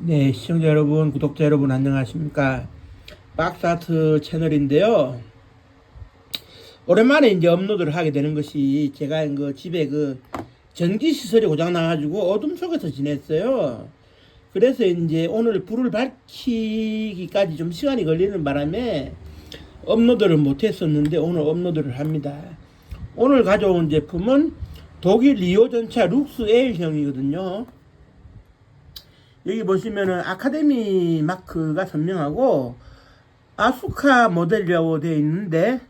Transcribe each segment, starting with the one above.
네, 시청자 여러분, 구독자 여러분 안녕하십니까? 박스아트 채널인데요. 오랜만에 이제 업로드를 하게 되는 것이 제가 그 집에 그 전기 시설이 고장 나가지고 어둠 속에서 지냈어요. 그래서 이제 오늘 불을 밝히기까지 좀 시간이 걸리는 바람에 업로드를 못 했었는데 오늘 업로드를 합니다. 오늘 가져온 제품은 독일 리오 전차 룩스 L형이거든요. 여기 보시면은 아카데미 마크가 선명하고 아수카 모델이라고 되어 있는데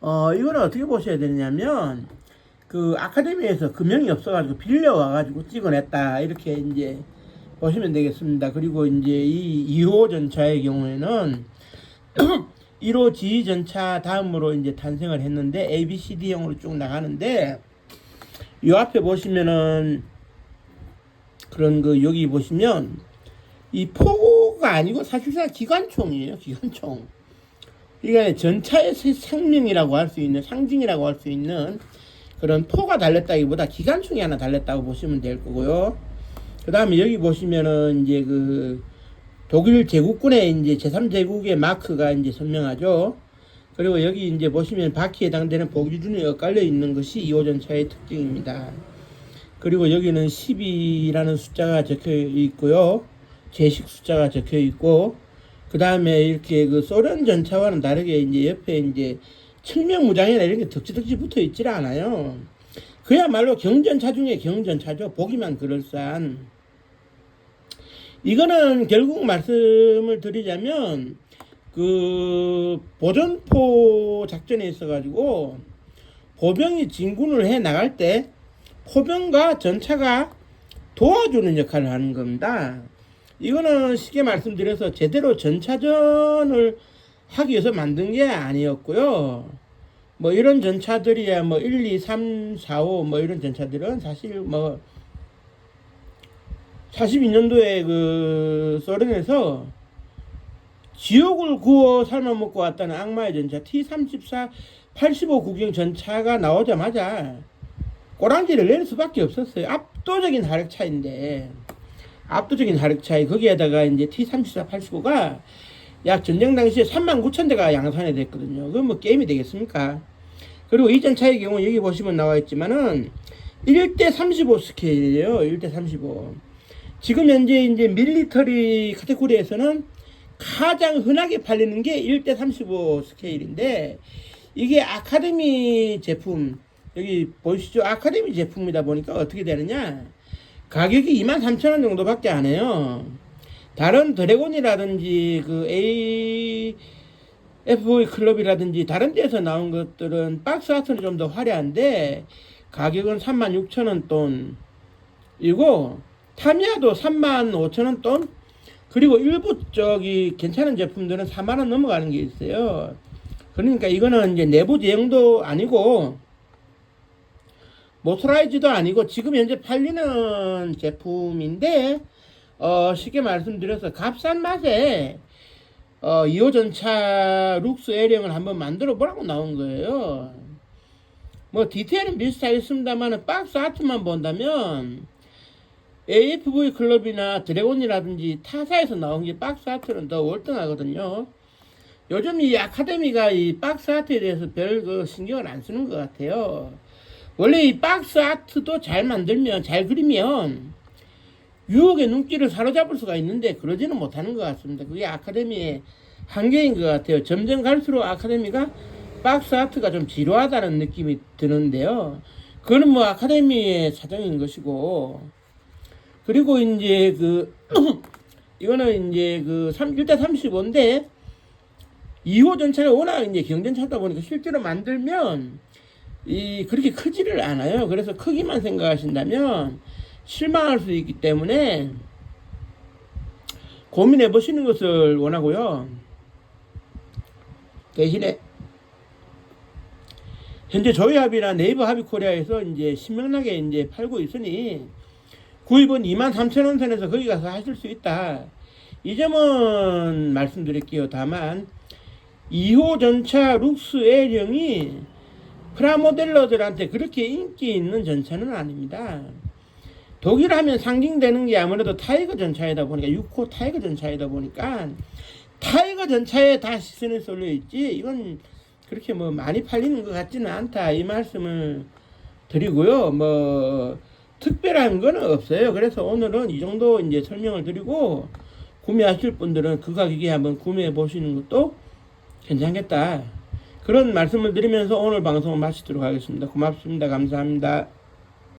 어 이거는 어떻게 보셔야 되냐면 그 아카데미에서 금형이 없어가지고 빌려와가지고 찍어냈다 이렇게 이제 보시면 되겠습니다. 그리고 이제 이 2호 전차의 경우에는 1호 G 전차 다음으로 이제 탄생을 했는데 A, B, C, D형으로 쭉 나가는데 이 앞에 보시면은 그런 그 여기 보시면 이 포가 아니고 사실상 기관총이에요. 기관총. 그러니까 전차의 생명이라고 할 수 있는 상징이라고 할 수 있는 그런 포가 달렸다기보다 기관총이 하나 달렸다고 보시면 될 거고요. 그 다음에 여기 보시면은 이제 그 독일 제국군의 이제 제3제국의 마크가 이제 선명하죠. 그리고 여기 이제 보시면 바퀴에 해당되는 보기준이 엇갈려 있는 것이 2호 전차의 특징입니다. 그리고 여기는 12라는 숫자가 적혀 있고요. 제식 숫자가 적혀 있고, 그 다음에 이렇게 그 소련 전차와는 다르게 이제 옆에 이제 측면 무장이나 이런 게 덕지덕지 붙어 있질 않아요. 그야말로 경전차 중에 경전차죠. 보기만 그럴싸한. 이거는 결국 말씀을 드리자면, 그, 보전포 작전에 있어가지고, 보병이 진군을 해 나갈 때, 포병과 전차가 도와주는 역할을 하는 겁니다. 이거는 쉽게 말씀드려서 제대로 전차전을 하기 위해서 만든 게 아니었고요. 뭐 이런 전차들이야 뭐 1, 2, 3, 4, 5 뭐 이런 전차들은 사실 뭐 42년도에 그 소련에서 지옥을 구워 삶아 먹고 왔다는 악마의 전차 T-34 85 구경 전차가 나오자마자 꼬랑지를 낼 수밖에 없었어요. 압도적인 하력 차인데 압도적인 하력 차이 거기에다가 이제 T34 85가 약 전쟁 당시에 3만 9천 대가 양산이 됐거든요. 그건 뭐 게임이 되겠습니까? 그리고 이 전 차의 경우 여기 보시면 나와 있지만은 1대 35 스케일이에요. 1대 35. 지금 현재 이제 밀리터리 카테고리에서는 가장 흔하게 팔리는 게 1대 35 스케일인데 이게 아카데미 제품 여기 보시죠. 아카데미 제품이다 보니까 어떻게 되느냐. 가격이 23,000원 정도밖에 안 해요. 다른 드래곤이라든지 그 A FOE 클럽이라든지 다른 데서 나온 것들은 박스 아트는 좀 더 화려한데 가격은 36,000원 돈이고 타미야도 35,000원 돈 그리고 일부 저기 괜찮은 제품들은 4만원 넘어가는 게 있어요. 그러니까 이거는 이제 내부 제형도 아니고 모터라이즈도 아니고 지금 현재 팔리는 제품인데 어 쉽게 말씀드려서 값싼 맛에 어 2호 전차 룩스 L형을 한번 만들어 보라고 나온 거예요. 뭐 디테일은 비슷하겠습니다만 박스 아트만 본다면 AFV 클럽이나 드래곤이라든지 타사에서 나온 게 박스 아트는 더 월등하거든요. 요즘 이 아카데미가 이 박스 아트에 대해서 별 그 신경을 안 쓰는 것 같아요. 원래 이 박스 아트도 잘 만들면 잘 그리면 유혹의 눈길을 사로잡을 수가 있는데 그러지는 못하는 것 같습니다. 그게 아카데미의 한계인 것 같아요. 점점 갈수록 아카데미가 박스 아트가 좀 지루하다는 느낌이 드는데요. 그거는 뭐 아카데미의 사정인 것이고 그리고 이제 그 이거는 이제 그 3, 1대 35인데 2호 전차가 워낙 이제 경전차다 보니까 실제로 만들면 이 그렇게 크지를 않아요. 그래서 크기만 생각하신다면 실망할 수 있기 때문에 고민해 보시는 것을 원하고요. 대신에 현재 저희 합이나 네이버 합의 코리아에서 이제 신명나게 이제 팔고 있으니 구입은 23,000원 선에서 거기 가서 하실 수 있다. 이 점은 말씀드릴게요. 다만 2호 전차 룩스 L형이 프라모델러들한테 그렇게 인기 있는 전차는 아닙니다. 독일 하면 상징되는 게 아무래도 타이거 전차이다 보니까 6호 타이거 전차이다 보니까 타이거 전차에 다 시선이 쏠려 있지. 이건 그렇게 뭐 많이 팔리는 것 같지는 않다. 이 말씀을 드리고요. 뭐 특별한 거는 없어요. 그래서 오늘은 이 정도 이제 설명을 드리고 구매하실 분들은 그 가격에 한번 구매해 보시는 것도 괜찮겠다 그런 말씀을 드리면서 오늘 방송을 마치도록 하겠습니다. 고맙습니다. 감사합니다